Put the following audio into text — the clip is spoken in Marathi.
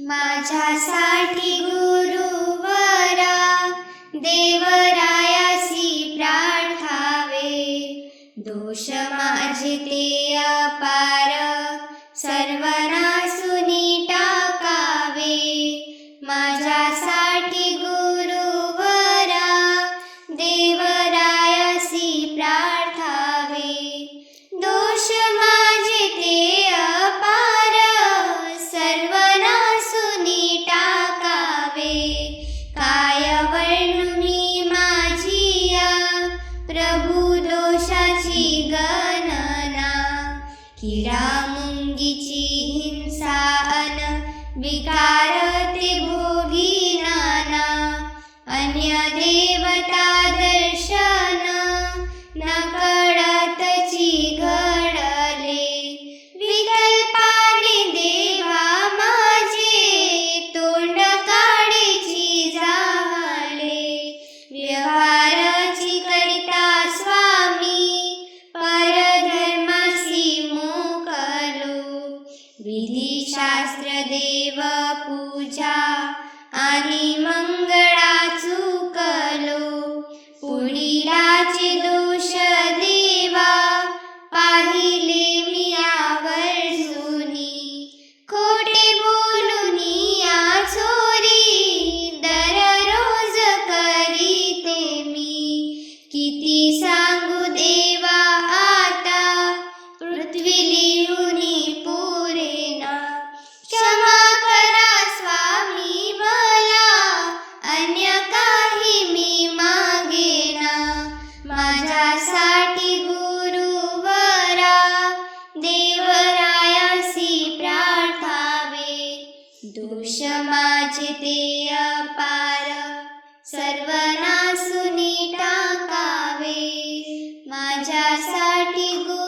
माझ्यासाठी गुरुवरा देवरायासी प्रार्थावे. दोष माझे ते काय वर्णुनी माझिया प्रभू दोषाची गणना. किडा मुंगीची हिंसा अन विकार ते भोगी नाना. अन्य देवता देव पूजा आणि मग दोष माझे ते अपार सर्वनासुनी टाकावे. माझ्यासाठी गुरु